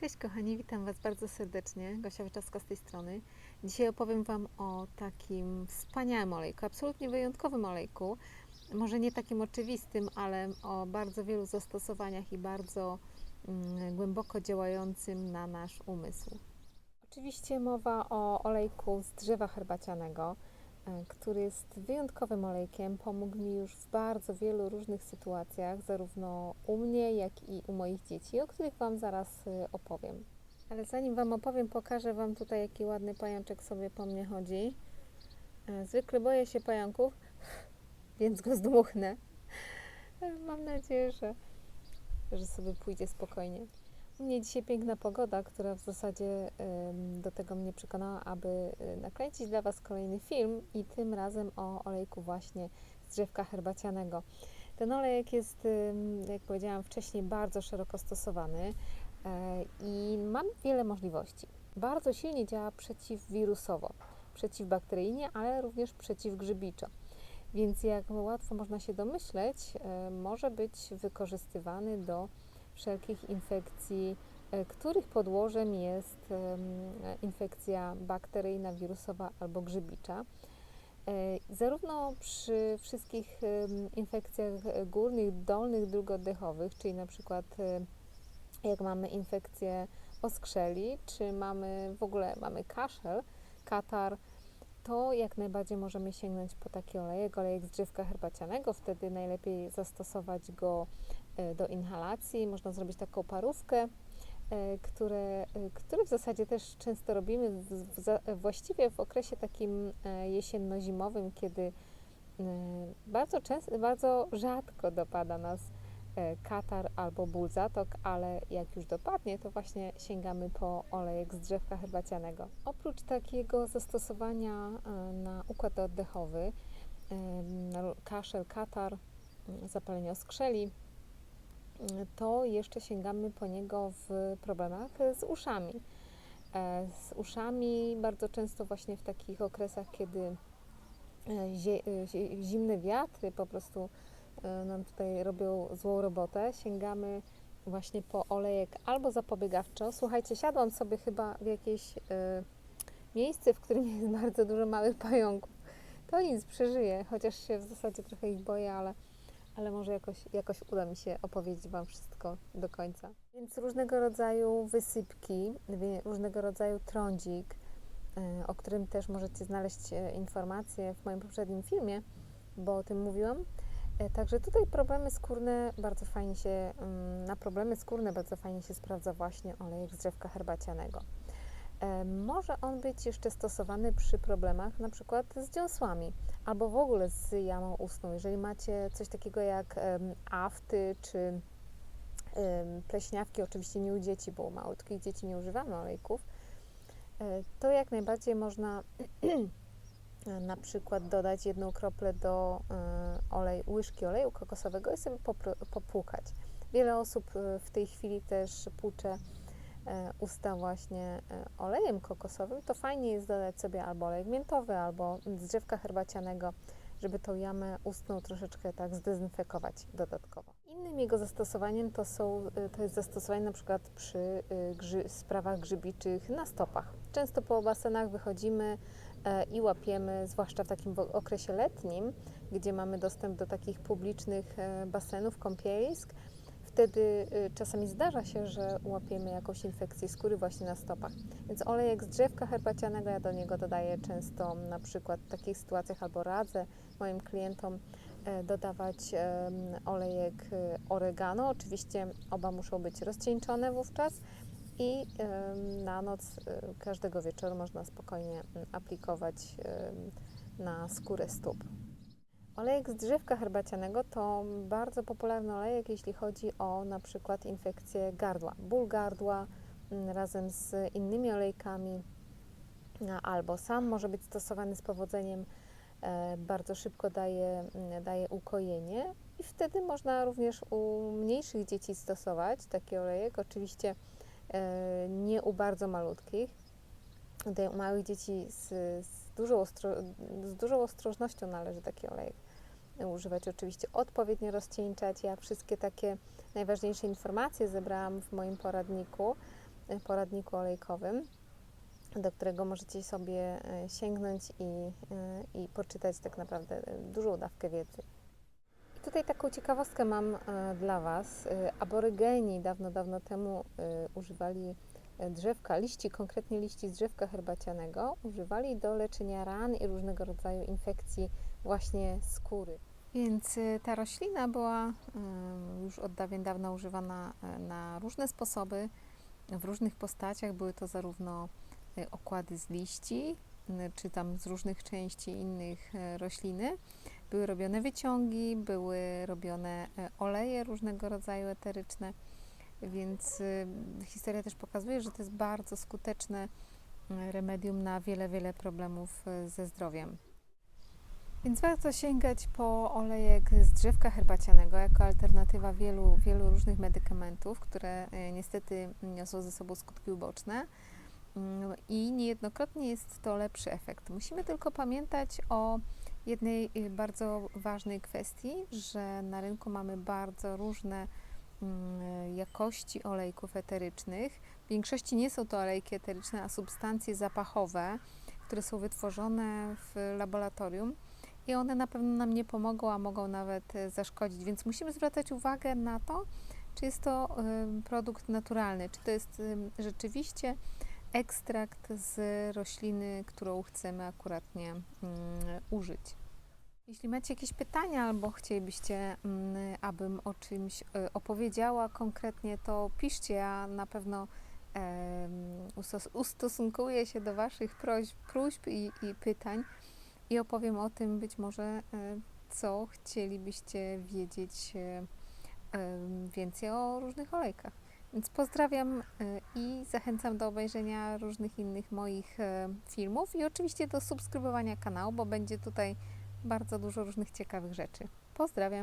Cześć kochani, witam Was bardzo serdecznie. Gosia Wyczawska z tej strony. Dzisiaj opowiem Wam o takim wspaniałym olejku, absolutnie wyjątkowym olejku. Może nie takim oczywistym, ale o bardzo wielu zastosowaniach i bardzo mm, głęboko działającym na nasz umysł. Oczywiście mowa o olejku z drzewa herbacianego, który jest wyjątkowym olejkiem. Pomógł mi już w bardzo wielu różnych sytuacjach, zarówno u mnie, jak i u moich dzieci, o których Wam zaraz e, opowiem. Ale zanim Wam opowiem, pokażę Wam tutaj, jaki ładny pajączek sobie po mnie chodzi. E, Zwykle boję się pająków, więc go zdmuchnę. E, Mam nadzieję, że, że sobie pójdzie spokojnie. Mnie dzisiaj piękna pogoda, która w zasadzie do tego mnie przekonała, aby y, nakręcić dla Was kolejny film i tym razem o olejku właśnie z drzewka herbacianego. Ten olejek jest, jak powiedziałam wcześniej, bardzo szeroko stosowany e, i mam wiele możliwości. Bardzo silnie działa przeciwwirusowo, przeciwbakteryjnie, ale również przeciwgrzybiczo. Więc jak łatwo można się domyśleć, e, może być wykorzystywany do wszelkich infekcji, e, których podłożem jest infekcja bakteryjna, wirusowa albo grzybicza. E, Zarówno przy wszystkich infekcjach górnych, dolnych dróg oddechowych, czyli na przykład e, jak mamy infekcję oskrzeli, czy mamy w ogóle mamy kaszel, katar, to jak najbardziej możemy sięgnąć po taki olejek, olejek z drzewka herbacianego. Wtedy najlepiej zastosować go do inhalacji. Można zrobić taką parówkę, e, które, e, które w zasadzie też często robimy właściwie w okresie takim e, jesienno-zimowym, kiedy e, bardzo często, bardzo rzadko dopada nas e, katar albo ból zatok, ale jak już dopadnie, to właśnie sięgamy po olejek z drzewka herbacianego. Oprócz takiego zastosowania e, na układ oddechowy, e, kaszel, katar, zapalenie oskrzeli, m, to jeszcze sięgamy po niego w problemach z uszami. E, Z uszami bardzo często właśnie w takich okresach, kiedy e, e, zimne wiatry po prostu nam tutaj robią złą robotę, sięgamy właśnie po olejek albo zapobiegawczo. Słuchajcie, siadłam sobie chyba w jakieś miejsce, w którym jest bardzo dużo małych pająków. To nic, przeżyję, chociaż się w zasadzie trochę ich boję, ale, ale może jakoś, jakoś uda mi się opowiedzieć Wam wszystko do końca. Więc różnego rodzaju wysypki, różnego rodzaju trądzik, e, o którym też możecie znaleźć e, informacje w moim poprzednim filmie, bo o tym mówiłam. E, Także tutaj problemy skórne bardzo fajnie się, mm, na problemy skórne bardzo fajnie się sprawdza właśnie olejek z drzewka herbacianego. E, Może on być jeszcze stosowany przy problemach na przykład z dziąsłami albo w ogóle z jamą ustną. Jeżeli macie coś takiego jak afty czy pleśniawki, oczywiście nie u dzieci, bo u malutkich dzieci nie używamy olejków, e, to jak najbardziej można na przykład dodać jedną kroplę do e, olej, łyżki oleju kokosowego i sobie popłukać. Wiele osób w tej chwili też płucze usta właśnie e, olejem kokosowym, to fajnie jest dodać sobie albo olej miętowy, albo z drzewka herbacianego, żeby tą jamę ustną troszeczkę tak zdezynfekować dodatkowo. Innym jego zastosowaniem to, są, e, to jest zastosowanie na przykład przy e, grzy, sprawach grzybiczych na stopach. Często po basenach wychodzimy e, i łapiemy, zwłaszcza w takim okresie letnim, gdzie mamy dostęp do takich publicznych e, basenów, kąpielisk, wtedy y, czasami zdarza się, że łapiemy jakąś infekcję skóry właśnie na stopach. Więc olejek z drzewka herbacianego, ja do niego dodaję często na przykład w takich sytuacjach albo radzę moim klientom e, dodawać olejek y, oregano. Oczywiście oba muszą być rozcieńczone wówczas i na noc y, każdego wieczoru można spokojnie mm, aplikować na skórę stóp. Olejek z drzewka herbacianego to bardzo popularny olejek, jeśli chodzi o na przykład infekcję gardła, ból gardła mm, razem z innymi olejkami, a, albo sam może być stosowany z powodzeniem, e, bardzo szybko daje, mm, daje ukojenie i wtedy można również u mniejszych dzieci stosować taki olejek, oczywiście e, nie u bardzo malutkich. U małych dzieci z, z, dużą ostro, z dużą ostrożnością należy taki olejek używać. Oczywiście odpowiednio rozcieńczać. Ja wszystkie takie najważniejsze informacje zebrałam w moim poradniku e, poradniku olejkowym, do którego możecie sobie e, sięgnąć i, e, i poczytać tak naprawdę dużą dawkę wiedzy. Tutaj taką ciekawostkę mam dla Was. Aborygeni dawno, dawno temu używali drzewka, liści, konkretnie liści z drzewka herbacianego, używali do leczenia ran i różnego rodzaju infekcji właśnie skóry. Więc y, ta roślina była y, już od dawien dawna używana y, na różne sposoby, w różnych postaciach. Były to zarówno okłady z liści, czy tam z różnych części innych rośliny. Były robione wyciągi, były robione oleje różnego rodzaju eteryczne, więc historia też pokazuje, że to jest bardzo skuteczne remedium na wiele, wiele problemów ze zdrowiem. Więc warto sięgać po olejek z drzewka herbacianego jako alternatywa wielu, wielu różnych medykamentów, które e, niestety niosą ze sobą skutki uboczne. Mm, I niejednokrotnie jest to lepszy efekt. Musimy tylko pamiętać o jednej y, bardzo ważnej kwestii, że na rynku mamy bardzo różne mm, jakości olejków eterycznych. W większości nie są to olejki eteryczne, a substancje zapachowe, które są wytworzone w laboratorium i one na pewno nam nie pomogą, a mogą nawet e, zaszkodzić, więc musimy zwracać uwagę na to, czy jest to produkt naturalny, czy to jest rzeczywiście ekstrakt z rośliny, którą chcemy akuratnie ym, użyć. Jeśli macie jakieś pytania albo chcielibyście, mm, abym o czymś e, opowiedziała konkretnie, to piszcie, ja na pewno ustosunkuję się do Waszych prośb, próśb i, i pytań i opowiem o tym być może, e, co chcielibyście wiedzieć e, em, więcej o różnych olejkach. Więc pozdrawiam e, i zachęcam do obejrzenia różnych innych moich e, filmów i oczywiście do subskrybowania kanału, bo będzie tutaj bardzo dużo różnych ciekawych rzeczy. Pozdrawiam.